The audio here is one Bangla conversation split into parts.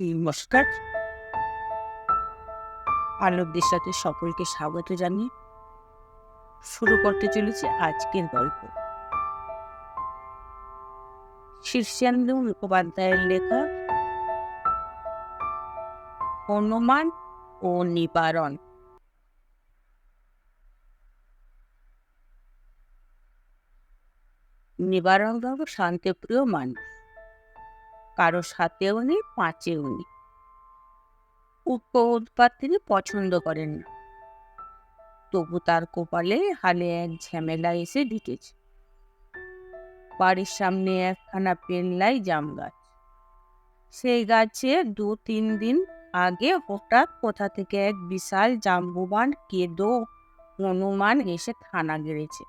নমস্কার আলোকদের সাথে সকলকে স্বাগত জানিয়ে শুরু করতে চলেছে আজকের গল্প। শীর্ষেন্দু মুখোপাধ্যায়ের লেখা অনুমান ও নিবারণ নিবারণবাবু শান্তিপ্রিয় মানুষ। কারও সাথেও নেই পাঁচেও নেই উৎপ উৎপাত তিনি পছন্দ করেন না। তবু তার কপালে হালে এক ঝামেলা এসে ঢুকেছে। বাড়ির সামনে একখানা পেল্লাই জাম গাছ। সেই গাছে দু তিন দিন আগে হঠাৎ কোথা থেকে এক বিশাল জাম্বুবান কেদো হনুমান এসে থানা গেড়েছে।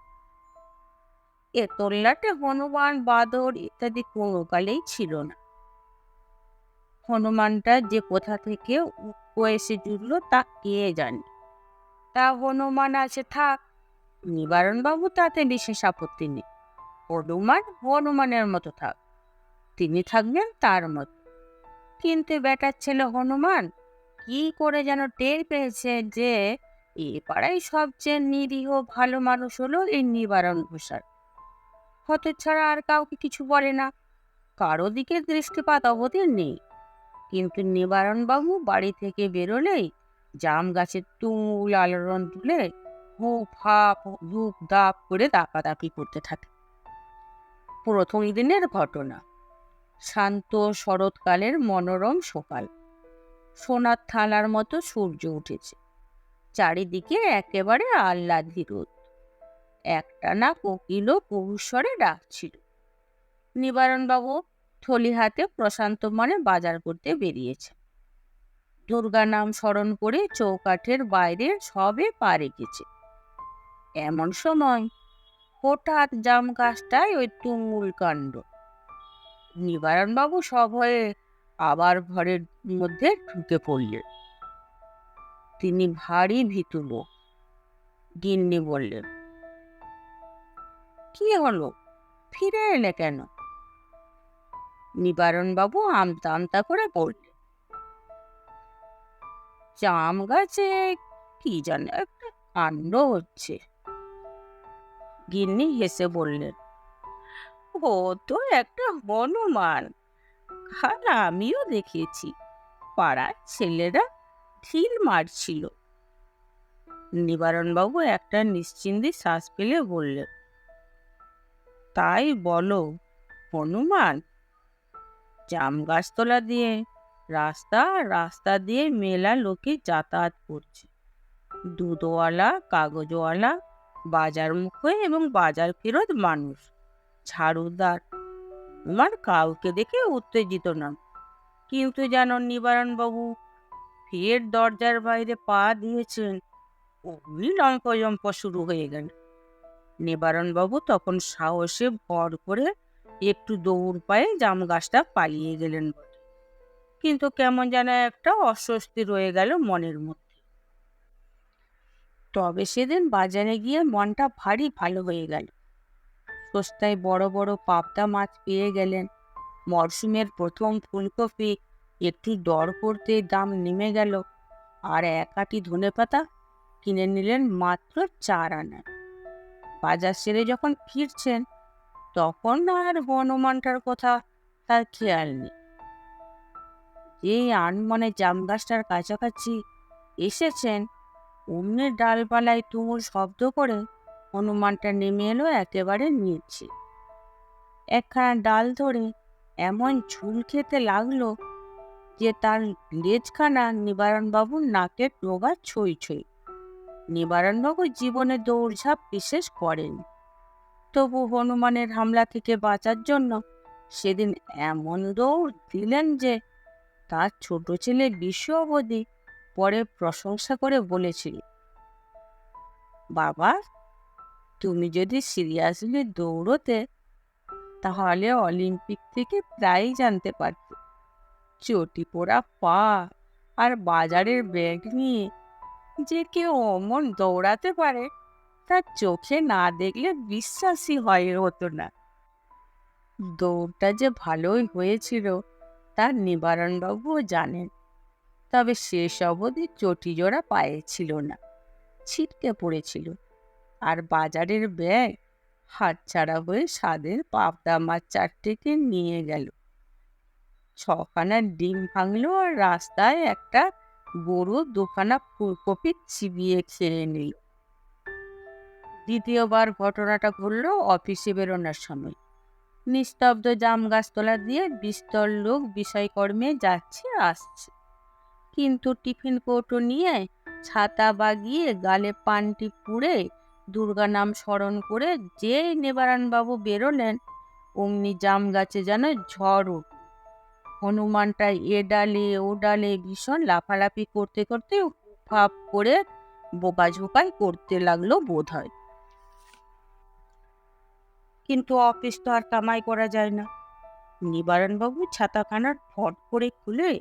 এ তোল্লাটে হনুমান, বাদর ইত্যাদি কোনো কালেই ছিল না। হনুমানটা যে কোথা থেকে উপ্পো এসে জুটলো তা কে জানে। তা হনুমান আছে, থাক। নিবারণবাবু তাতে বিশেষ আপত্তি নেই। হনুমান হনুমানের মতো থাক। তিনি থাকবেন তার মতো। কিন্তু বেটার ছেলে হনুমান, কি করে যেন টের পেয়েছে যে এ পাড়ায় সবচেয়ে নিরীহ ভালো মানুষ হলো এই নিবারণ ঘোষাল ছাড়া আর কাউকে কিছু বলে না। কারও দিকে দৃষ্টিপাত অবধি নেই। কিন্তু নিবারণবাবু বাড়ি থেকে বেরোলেই জাম গাছের তুমুল আলোড়ন তুলে হুপ হাপ ধূপ দাপ করে দাপাদাপি করতে থাকে। প্রথম দিনের ঘটনা। শান্ত শরৎকালের মনোরম সকাল। সোনার থালার মতো সূর্য উঠেছে। চারিদিকে একেবারে আহ্লাদি রোদ। একটানা কোকিলও বহুস্বরে ডাকছিল। নিবারণবাবু থলি হাতে প্রশান্ত মনে বাজার করতে বেরিয়েছে। দুর্গা নাম স্মরণ করে চৌকাঠের বাইরে সবে পা রেখেছে। এমন সময় হঠাৎ জাম গাছটায় ওই তুমুল কাণ্ড। নিবারণবাবু সভয়ে আবার ঘরের মধ্যে ঢুকে পড়লেন। তিনি ভারী ভীতু লোক। গিন্নি বললেন, কি হলো? ফিরে এলে কেন? নিবারণবাবু আমতা আমতা করে বললেন, জাম গাছে কি জানে একটা কাণ্ড হচ্ছে। গিন্নি হেসে বললেন, ও তো একটা হনুমান। আর আমিও দেখেছি, পাড়ার ছেলেরা ঢিল মারছিল। নিবারণবাবু একটা নিশ্চিন্দি শ্বাস ফেলে বললেন, তাই বলো, হনুমান জাম গাছতলা দিয়ে রাস্তা রাস্তা দিয়ে মেলা লোকে যাতায়াত করছে। দুধওয়ালা, কাগজওয়ালা, বাজার মুখে এবং বাজার ফেরত মানুষ। ঝাড়ুদার আমার কাউকে দেখে উত্তেজিত না কিন্তু যেন নিবারণবাবু ফের দরজার বাইরে পা দিয়েছেন। অমনি লম্পজম্প শুরু হয়ে গেল। নিবারণবাবু তখন সাহসে ভর করে একটু দৌড় পায়ে জাম গাছটা পালিয়ে গেলেন বটে। কিন্তু কেমন যেন একটা অস্বস্তি রয়ে গেল মনের মধ্যে। তবে সেদিন বাজারে গিয়ে মনটা ভারী ভালো হয়ে গেল। সস্তায় বড় বড় পাবদা মাছ পেয়ে গেলেন। মরশুমের প্রথম ফুলকপি, একটু দর করতে দাম নেমে গেল। আর এক আটি ধনে পাতা কিনে নিলেন মাত্র চার আনা। বাজার সেরে যখন ফিরছেন তখন আর হনুমানটার কথা তার খেয়াল নেই। যে আনমনে জাম গাছটার কাছাকাছি এসেছেন, অমনি ডালপালায় তুমুল শব্দ করে হনুমানটা নেমে এলো একেবারে নিচে। একখানা ডাল ধরে এমন ঝুল খেতে লাগল যে তার লেজখানা নিবারণবাবুর নাকের ডোগা ছই ছই। নিবারণবাবু জীবনে দৌড়ঝাঁপ বিশেষ করেন তবু হনুমানের হামলা থেকে বাঁচার জন্য সেদিন এমন দৌড় দিলেন যে তার ছোট ছেলে বিশ্ব অবধি পরে প্রশংসা করে বলেছিল, বাবা, তুমি যদি সিরিয়াসলি দৌড়তে, তাহলে অলিম্পিক থেকে প্রাইজ জানতে পারতে। চটি পোড়া পা আর বাজারের ব্যাগ নিয়ে যে কেউ অমন দৌড়াতে পারে তার চোখে না দেখলে বিশ্বাসই হয় হতো না। দৌড়টা যে ভালোই হয়েছিল তা নিবারণবাবুও জানেন, তবে শেষ অবধি চটি জোড়া পায়ে ছিল না, ছিটকে পড়েছিল। আর বাজারের ব্যাগ হাতছাড়া হয়ে স্বাদের পাবদা মাছ চারটেকে নিয়ে গেল। ছখানা ডিম ভাঙলো আর রাস্তায় একটা গরু দুখানা ফুলকপি চিবিয়ে খেয়ে নিল। দ্বিতীয়বার ঘটনাটা ঘটলো অফিসে বেরোনোর সময়। নিস্তব্ধ জাম গাছতলা দিয়ে বিস্তর লোক বিষয়কর্মে যাচ্ছে, আসছে। কিন্তু টিফিন কৌটো নিয়ে ছাতা বাগিয়ে গালে পানটি পুড়ে দুর্গা নাম স্মরণ করে যে নেবারানবাবু বেরোলেন, অমনি জাম গাছে যেন ঝড় উঠল হনুমানটা এ ডালে, ও ডালে ভীষণ লাফালাফি করতে করতে ফাপ করে বোকাঝোকাই করতে লাগল বোধ হয় কিন্তু অফিস তো আর কামাই করা যায় না। নিবারণবাবু ছাতাখানার ফট করে খুলে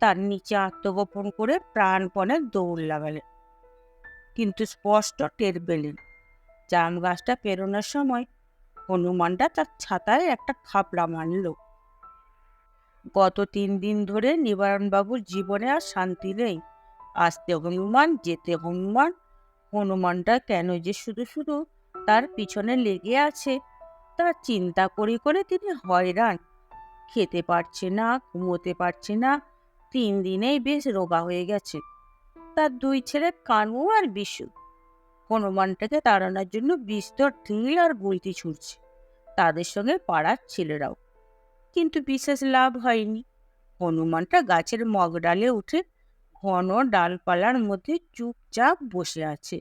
তার নিচে আত্মগোপন করে প্রাণপণে দৌড় লাগালেন। কিন্তু স্পষ্ট টের পেলেন, জাম গাছটা পেরোনোর সময় হনুমানটা তার ছাতায় একটা খাপড়া মারল। গত তিন দিন ধরে নিবারণবাবুর জীবনে আর শান্তি নেই। আসতে হনুমান, যেতে হনুমান, হনুমানটা কেন যে শুধু শুধু তার পিছনে লেগে আছে তা চিন্তা করে করে তিনি হয়রান। খেতে পারছে না, ঘুমোতে পারছে না, তিন দিনেই বেশ রোগা হয়ে গেছে। তার দুই ছেলে কানু আর বিশু হনুমানটাকে তাড়ানোর জন্য বিস্তর ঢিল আর গুলতি ছুটছে তাদের সঙ্গে পাড়ার ছেলেরাও। কিন্তু বিশেষ লাভ হয়নি। হনুমানটা গাছের মগডালে উঠে ঘন ডালপালার মধ্যে চুপচাপ বসে আছে।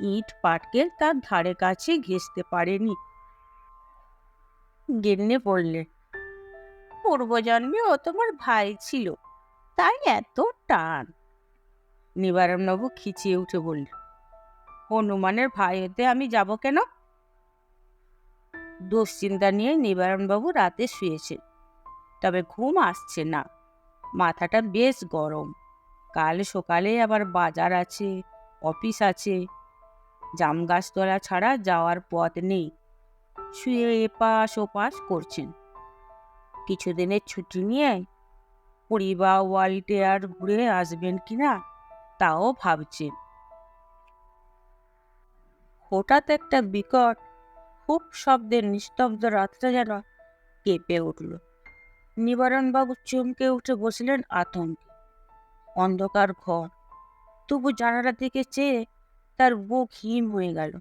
ইট পাটকেল তার ধারে কাছে ঘেঁষতে পারেনি। গিন্নি বললে, পূর্বজন্মে ও তোমার ভাই ছিল, তাই এত টান। নিবারণবাবু খিচিয়ে উঠে বলল, হনুমানের ভাই হতে আমি যাব কেন? দুশ্চিন্তা নিয়ে নিবারণবাবু রাতে শুয়েছে, তবে ঘুম আসছে না, মাথাটা বেশ গরম। কাল সকালে আবার বাজার আছে, অফিস আছে জাম গাছতলা ছাড়া যাওয়ার পথ নেই। শুয়ে এপাশ ওপাশ করছেন। কিছুদিনের ছুটি নিয়ে পুরী বা ওয়ালিটে আর ঘুরে আসবেন কিনা তাও ভাবছেন। হঠাৎ একটা বিকট, খুব শব্দের নিস্তব্ধ রাতটা যেন কেঁপে উঠল। নিবারণবাবু চমকে উঠে বসলেন আতঙ্কে। অন্ধকার ঘর, তবু জানালার দিকে চেয়ে তার বুক হিম হয়ে গেল।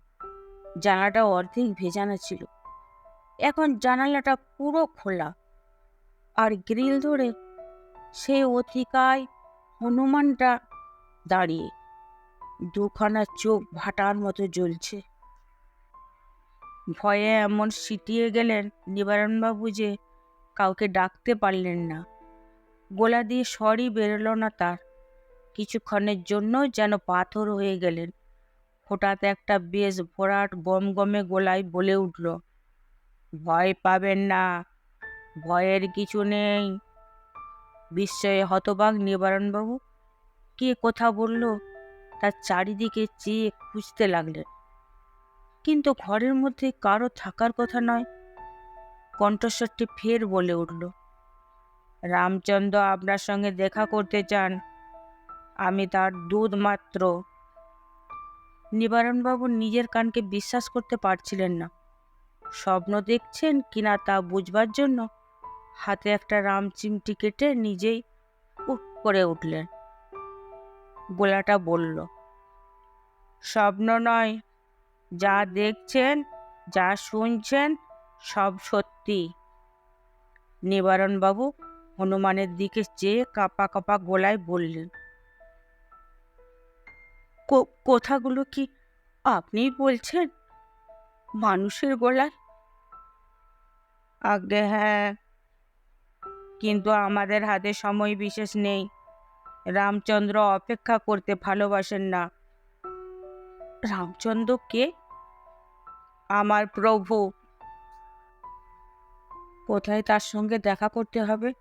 জানাটা অর্ধেক ভেজানো ছিল। এখন জানালাটা পুরো খোলা। আর গ্রিল ধরে সে অধিকায় হনুমানটা দাঁড়িয়ে। দুখানা চোখ ভাটার মতো জ্বলছে। ভয়ে এমন সিটিয়ে গেলেন নিবারণবাবু যে কাউকে ডাকতে পারলেন না। গোলা দিয়ে স্বরই বেরোলো না তার। কিছুক্ষণের জন্য যেন পাথর হয়ে গেলেন। হঠাৎ একটা বেশ ভরাট গমগমে গোলায় বলে উঠল ভয় পাবেন না। ভয়ের কিছু নেই। বিস্ময়ে হতবাক নিবারণবাবু কে কথা বলল? তার চারিদিকে চেয়ে খুঁজতে লাগলেন। কিন্তু ঘরের মধ্যে কারও থাকার কথা নয়। কণ্ঠস্বরটি ফের বলে উঠল, রামচন্দ্র আপনার সঙ্গে দেখা করতে চান। আমি তার দুধ মাত্র। নিবারণবাবু নিজের কানকে বিশ্বাস করতে পারছিলেন না। স্বপ্ন দেখছেন কিনা তা বুঝবার জন্য হাতে একটা রাম চিমটি কেটে নিজেই উঠ করে উঠলেন। গোলাটা বলল, স্বপ্ন নয়, যা দেখছেন, যা শুনছেন, সব সত্যি। নিবারণবাবু হনুমানের দিকে চেয়ে কাঁপা কাঁপা গলায় বললেন কথাগুলো কি আপনিই বলছেন? মানুষের গলায় আগে হ্যাঁ। কিন্তু আমাদের হাতে সময় বিশেষ নেই। রামচন্দ্র অপেক্ষা করতে ভালোবাসেন না। রামচন্দ্র কে? আমার প্রভু। কোথায় তার সঙ্গে দেখা করতে হবে?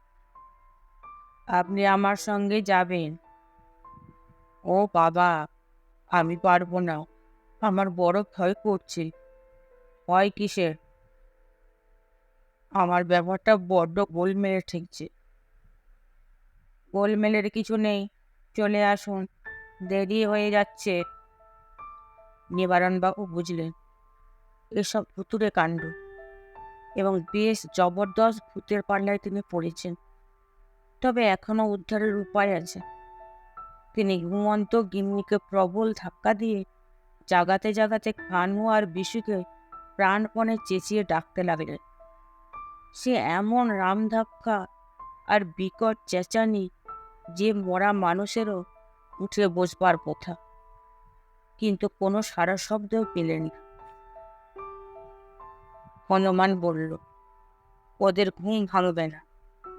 আপনি আমার সঙ্গে যাবেন। ও বাবা, আমি পারব না। আমার বড় ভয় করছে। ভয় কিসের? আমার ব্যবহারটা বড্ড গোল মেরে ঠেকছে। গোলমেলের কিছু নেই, চলে আসুন, দেরি হয়ে যাচ্ছে। নিবারণবাবু বুঝলেন, এসব ভুতুরে কাণ্ড। এবং বেশ জবরদস্ত ভূতের পাল্লায় তিনি পড়েছেন। তবে এখনও উদ্ধারের উপায় আছে। তিনি ঘুমন্ত গিন্নিকে প্রবল ধাক্কা দিয়ে জাগাতে জাগাতে কানু আর বিশুকে প্রাণপণে চেঁচিয়ে ডাকতে লাগলেন। সে এমন রাম ধাক্কা আর বিকট চেঁচানি যে মরা মানুষেরও উঠে বসবার কথা। কিন্তু কোনো সারা শব্দও পেলেন। হনুমান বলল, ওদের ঘুম ভাঙবে না।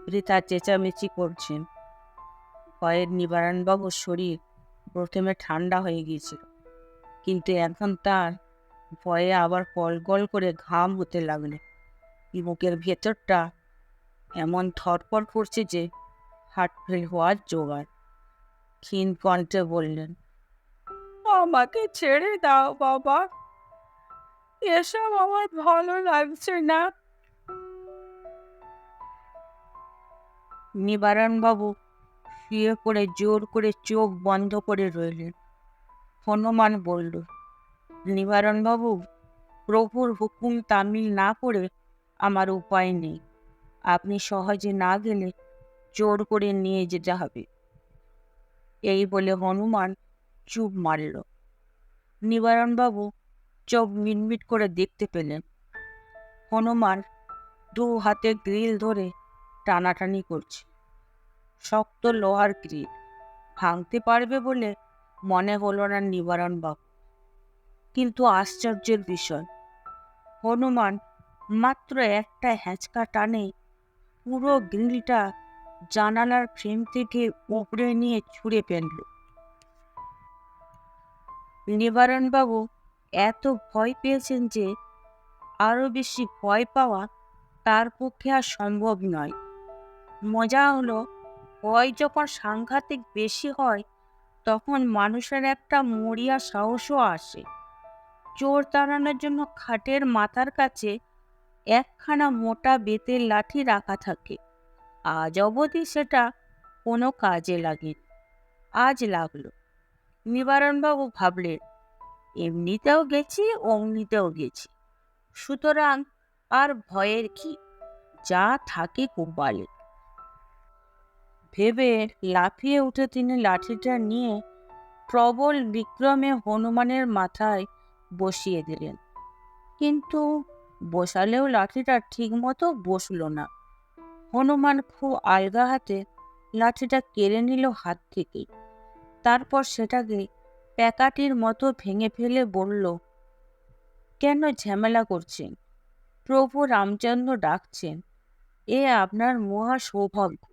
বৃথা চেঁচামেচি করছেন। ভয়ের নিবারণবাবুর শরীর প্রথমে ঠান্ডা হয়ে গিয়েছিল, কিন্তু এখন তার ভয়ে আবার কলকল করে ঘাম হতে লাগল। বুকের ভেতরটা এমন ধরপর করছে যে হার্ট ফেল হওয়ার জোগাড়। ক্ষীণ কণ্ঠে বললেন, আমাকে ছেড়ে দাও বাবা। এসব আমার ভালো লাগছে না। নিবারণবাবু শুয়ে পড়ে জোর করে চোখ বন্ধ করে রইলেন। হনুমান বলল, নিবারণবাবু, প্রভুর হুকুম তামিল না করে আমার উপায় নেই। আপনি সহজে না গেলে জোর করে নিয়ে যেতে হবে। এই বলে হনুমান চুপ মারল। নিবারণবাবু চোখ মিটমিট করে দেখতে পেলেন। হনুমান দু হাতে গ্রিল ধরে টানাটানি করছে। শক্ত লোহার গ্রিল। ভাঙতে পারবে বলে মনে হলো না নিবারণ বাবু কিন্তু আশ্চর্যের বিষয়, হনুমান মাত্র একটা হ্যাঁচকা টানে পুরো গ্রিলটা জানালার ফ্রেম থেকে উপড়ে নিয়ে ছুঁড়ে ফেলল। নিবারণবাবু এত ভয় পেয়েছেন যে আরও বেশি ভয় পাওয়া তার পক্ষে আর সম্ভব নয়। মজা হলো, ভয় যখন সাংঘাতিক বেশি হয়, তখন মানুষের একটা মরিয়া সাহসও আসে। চোর তাড়ানোর জন্য খাটের মাথার কাছে একখানা মোটা বেতের লাঠি রাখা থাকে। আজ অবধি সেটা কোনো কাজে লাগে আজ লাগল। নিবারণবাবু ভাবলেন, এমনিতেও গেছি, অমনিতেও গেছি। সুতরাং আর ভয়ের কি? যা থাকে কপালে। ভেবে লাফিয়ে উঠে তিনি লাঠিটা নিয়ে প্রবল বিক্রমে হনুমানের মাথায় বসিয়ে দিলেন। কিন্তু বসালেও লাঠিটা ঠিকমতো বসল না। হনুমান খুব আলগা হাতে লাঠিটা কেড়ে নিল হাত থেকে তারপর সেটাকে প্যাকাটির মতো ভেঙে ফেলে বলল, কেন ঝামেলা করছেন? প্রভু রামচন্দ্র ডাকছেন। এ আপনার মহা সৌভাগ্য।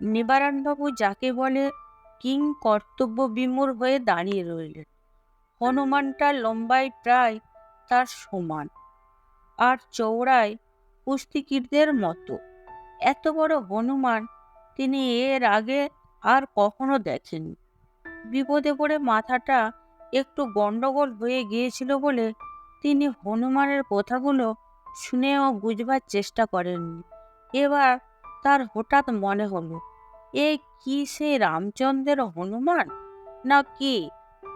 নিবারণবাবু যাকে বলে কিং কর্তব্য বিমূর হয়ে দাঁড়িয়ে রইলেন। হনুমানটা লম্বায় প্রায় তার সমান। আর চৌড়ায় কুস্তিগীরদের মতো। এত বড় হনুমান তিনি এর আগে আর কখনো দেখেননি। বিপদে পড়ে মাথাটা একটু গন্ডগোল হয়ে গিয়েছিল বলে তিনি হনুমানের কথাগুলো শুনেও বুঝবার চেষ্টা করেননি। এবার তার হঠাৎ মনে হলো, এ কি সে রামচন্দ্রের হনুমান? না কি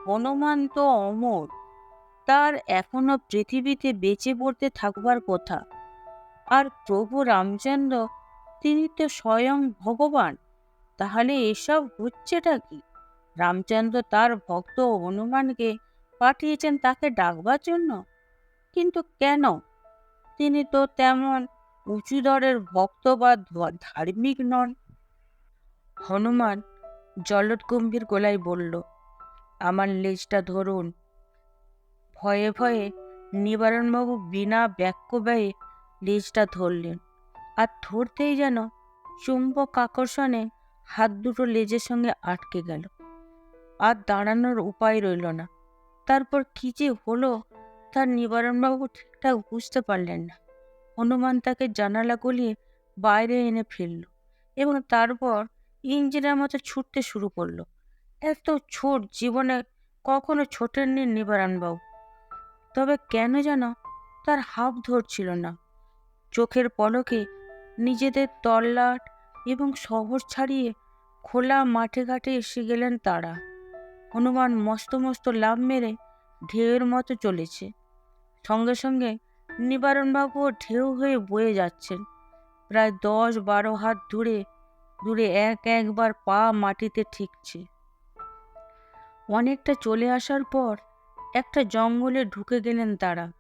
হনুমান তো অমর? তার এখনও পৃথিবীতে বেঁচে পড়তে থাকবার কথা। আর প্রভু রামচন্দ্র, তিনি তো স্বয়ং ভগবান, তাহলে এসব হচ্ছেটা কি? রামচন্দ্র তার ভক্ত হনুমানকে পাঠিয়েছেন তাকে ডাকবার জন্য? কিন্তু কেন? তিনি তো তেমন উঁচু দরের ভক্ত বা ধার্মিক নন। হনুমান জলৎগম্ভীর গলায় বলল, আমার লেজটা ধরুন ভয়ে ভয়ে নিবারণবাবু বিনা ব্যাক্য ব্যয়ে লেজটা ধরলেন। আর ধরতেই যেন চুম্বক আকর্ষণে হাত দুটো লেজের সঙ্গে আটকে গেল। আর দাঁড়ানোর উপায় রইল না। তারপর কী যে হলো তার নিবারণবাবু ঠিকঠাক বুঝতে পারলেন না। হনুমান তাকে জানালা গলিয়ে বাইরে এনে ফেলল এবং তারপর ইঞ্জিনের মতো ছুটতে শুরু করল। এত ছোট জীবনে কখনো ছোটেননি নিবারণবাবু। তবে কেন যেন তার হাফ ধরছিল না। চোখের পলকে নিজেদের তল্লাট এবং শহর ছাড়িয়ে খোলা মাঠে ঘাটে এসে গেলেন তারা। হনুমান মস্ত মস্ত লাভ মেরে ঢেউয়ের মতো চলেছে। সঙ্গে সঙ্গে নিবারণবাবুও ঢেউ হয়ে বয়ে যাচ্ছেন। প্রায় দশ বারো হাত দূরে দূরে এক একবার পা মাটিতে ঠিকছে। অনেকটা চলে আসার পর একটা জঙ্গলে ঢুকে গেলেন তারা।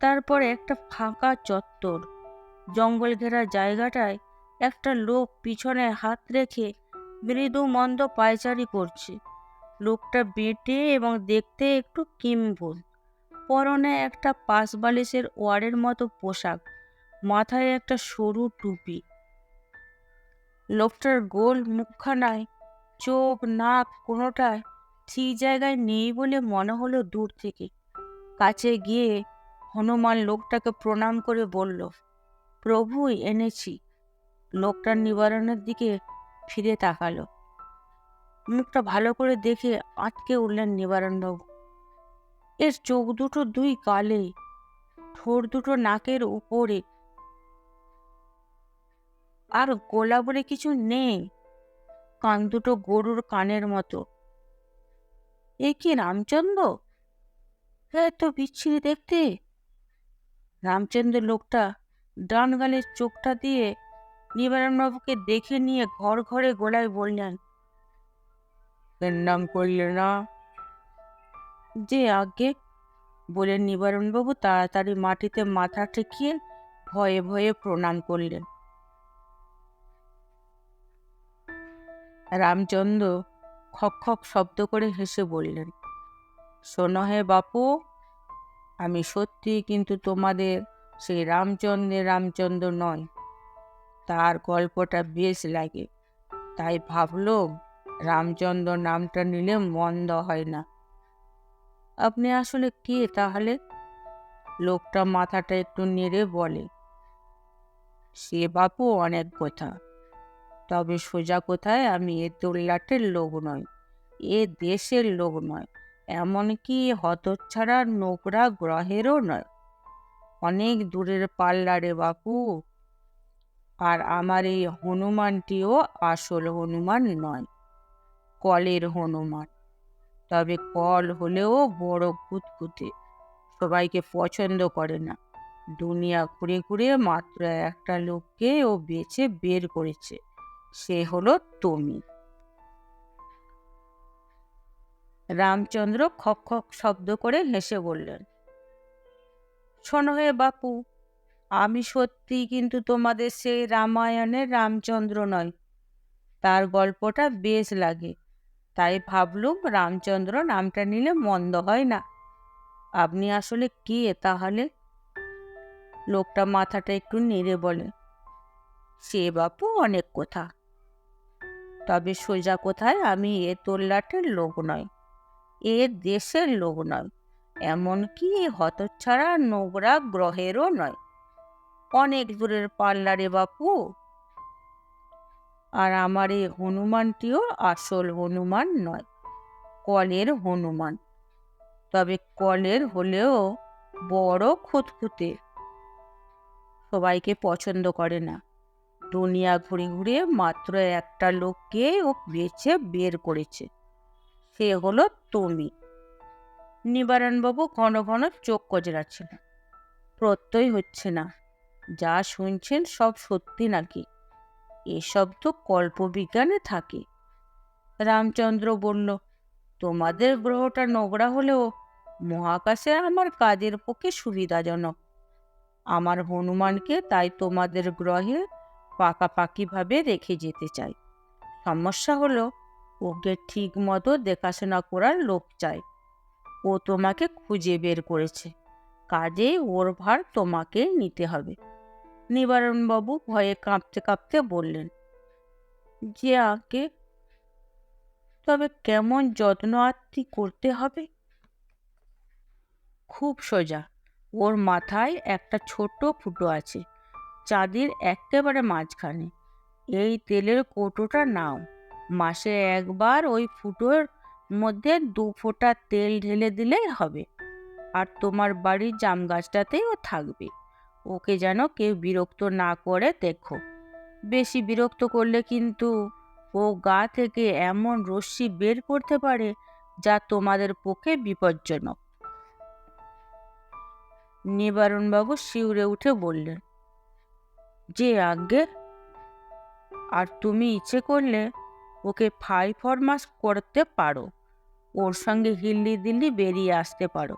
তারপরে একটা ফাঁকা চত্বর। জঙ্গল ঘেরা জায়গাটায় একটা লোক পিছনে হাত রেখে মৃদু মন্দ পায়চারি করছে। লোকটা বেঁটে এবং দেখতে একটু কিম্ভুল পরনে একটা পাশ বালিশের ওয়ারের মতো পোশাক। মাথায় একটা সরু টুপি। লোকটার গোল মুখখানায় চোখ, নাক কোনোটায় ঠিক জায়গায় নেই বলে মনে হলো দূর থেকে। কাছে গিয়ে হনুমান লোকটাকে প্রণাম করে বলল প্রভুই এনেছি। লোকটার নিবারণের দিকে ফিরে তাকালো। মুখটা ভালো করে দেখে আটকে উঠলেন নিবারণবাবু। এর চোখ দুটো দুই কালে, ঠোঁট দুটো নাকের উপরে। আর গোলা বলে কিছু নেই, কান দুটো গরুর কানের মতো। এ কি রামচন্দ্র? হ্যাঁ তো বিচ্ছিরি দেখতে। রামচন্দ্রের লোকটা ডান গালের চোখটা দিয়ে নিবারণবাবুকে দেখে নিয়ে ঘর ঘরে গোলায় বললেন নাম করলে না? যে আগে বলে নিবারণবাবু তাড়াতাড়ি মাটিতে মাথা ঠেকিয়ে ভয়ে ভয়ে প্রণাম করলেন। রামচন্দ্র খক খক শব্দ করে হেসে বললেন, শোনো হে বাপু, আমি সত্যি কিন্তু তোমাদের সেই রামচন্দ্রের রামচন্দ্র নয়। তার গল্পটা বেশ লাগে। তাই ভাবলাম রামচন্দ্র নামটা নিলে মন্দ হয় না। আপনি আসলে কে তাহলে? লোকটা মাথাটা একটু নেড়ে বলে, সে বাপু অনেক কথা। তবে সোজা কোথায়? আমি এ তোল্লাটের লোক নয় এ দেশের লোক নয় এমনকি হতচ্ছাড়া নোকরা গ্রহেরও নয় অনেক দূরের পাল্লা রে বাপু। আর আমার এই হনুমানটিও আসল হনুমান নয়, কলের হনুমান। তবে কল হলেও বড় কুতকুতে, সবাইকে পছন্দ করে না। দুনিয়া ঘুরে ঘুরে মাত্র একটা লোককে ও বেছে বের করেছে। সে হলো তুমি। রামচন্দ্র খক খক শব্দ করে হেসে বললেন, শোনো হে বাপু, আমি সত্যি কিন্তু তোমাদের সেই রামায়ণের রামচন্দ্র নয় তার গল্পটা বেশ লাগে, তাই ভাবলুম রামচন্দ্র নামটা নিলে মন্দ হয় না। আপনি আসলে কে তাহলে? লোকটা মাথাটা একটু নেড়ে বলে, সে বাপু অনেক কথা। তবে সোজা কোথায়? আমি এ তোল্লাটের লোক নয় এ দেশের লোক নয় এমনকি হতচ্ছাড়া নোংরা গ্রহেরও নয় অনেক দূরের পাল্লারে বাপু। আর আমার এই হনুমানটিও আসল হনুমান নয়, কলের হনুমান। তবে কলের হলেও বড় খুঁতখুঁতে। সবাইকে পছন্দ করে না। দুনিয়া ঘুরে ঘুরে মাত্র একটা লোককে ও বেছে বের করেছে। সে হলো তুমি। নিবারণবাবু ঘন ঘন চোখ কজরাচ্ছেন প্রত্যয় হচ্ছে না। যা শুনছেন সব সত্যি নাকি? এসব তো কল্পবিজ্ঞানে থাকে। রামচন্দ্র বলল, তোমাদের গ্রহটা নোংরা হলেও মহাকাশে আমার কাজের পক্ষে সুবিধাজনক। আমার হনুমানকে তাই তোমাদের গ্রহে পাকাপাকিভাবে রেখে যেতে চাই সমস্যা হলো, ওকে ঠিক মতো দেখাশোনা করার লোক চাই ও তোমাকে খুঁজে বের করেছে। কাজে ওর ভার তোমাকে নিতে হবে। নিবারণবাবু ভয়ে কাঁপতে কাঁপতে বললেন, যে আগে, তবে কেমন যত্ন আত্মি করতে হবে? খুব সোজা। ওর মাথায় একটা ছোট ফুটো আছে। চাঁদের একেবারে মাঝখানে। এই তেলের কৌটোটা নাও। মাসে একবার ওই ফুটোর মধ্যে দু ফোঁটা তেল ঢেলে দিলেই হবে। আর তোমার বাড়ির জাম গাছটাতেই ও থাকবে। ওকে যেন কেউ বিরক্ত না করে দেখো। বেশি বিরক্ত করলে কিন্তু ও গা থেকে এমন রশ্মি বের করতে পারে যা তোমাদের পক্ষে বিপজ্জনক। নিবারণবাবু শিউরে উঠে বললেন যে আজ্ঞে আর তুমি ইচ্ছে করলে ওকে ফাই ফরমাস করতে পারো। ওর সঙ্গে হিল্লি দিল্লি বেরিয়ে আসতে পারো।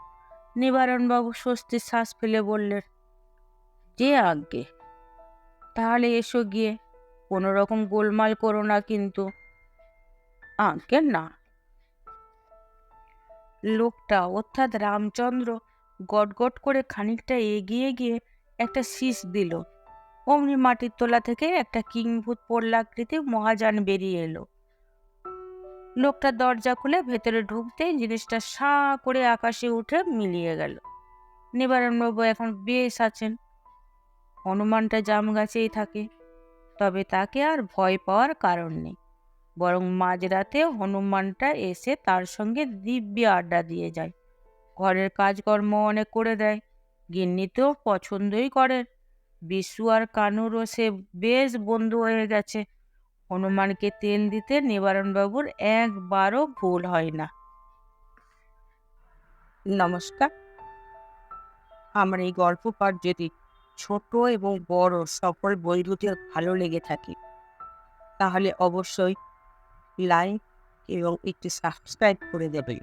নিবারণবাবু স্বস্তির শ্বাস ফেলে বললেন, যে আজ্ঞে? তাহলে এসো গিয়ে। কোনো রকম গোলমাল করো না কিন্তু। আজ্ঞে না। লোকটা অর্থাৎ রামচন্দ্র গটগট করে খানিকটা এগিয়ে গিয়ে একটা শীষ দিল। অমনি মাটির তোলা থেকে একটা কিংভূত পল্লাকৃতি মহাযান বেরিয়ে এলো। লোকটা দরজা খুলে ভেতরে ঢুকতেই জিনিসটা সাঁ করে আকাশে উঠে মিলিয়ে গেল। নিবারণবাবু এখন বেশ আছেন। হনুমানটা জাম গাছেই থাকে, তবে তাকে আর ভয় পাওয়ার কারণ নেই। বরং মাঝরাতে হনুমানটা এসে তার সঙ্গে দিব্যি আড্ডা দিয়ে যায়। ঘরের কাজকর্ম অনেক করে দেয় গিন্নিতেও পছন্দই করে। বিশু আর কানুরও সে বেশ বন্ধু হয়ে গেছে। হনুমানকে তেল দিতে নিবারণবাবুর একবারও ভুল হয় না। নমস্কার। আমার এই গল্প পাঠ যদি ছোট এবং বড় সকল বন্ধুদের ভালো লেগে থাকে, তাহলে অবশ্যই লাইক এবং একটি সাবস্ক্রাইব করে দেবেন।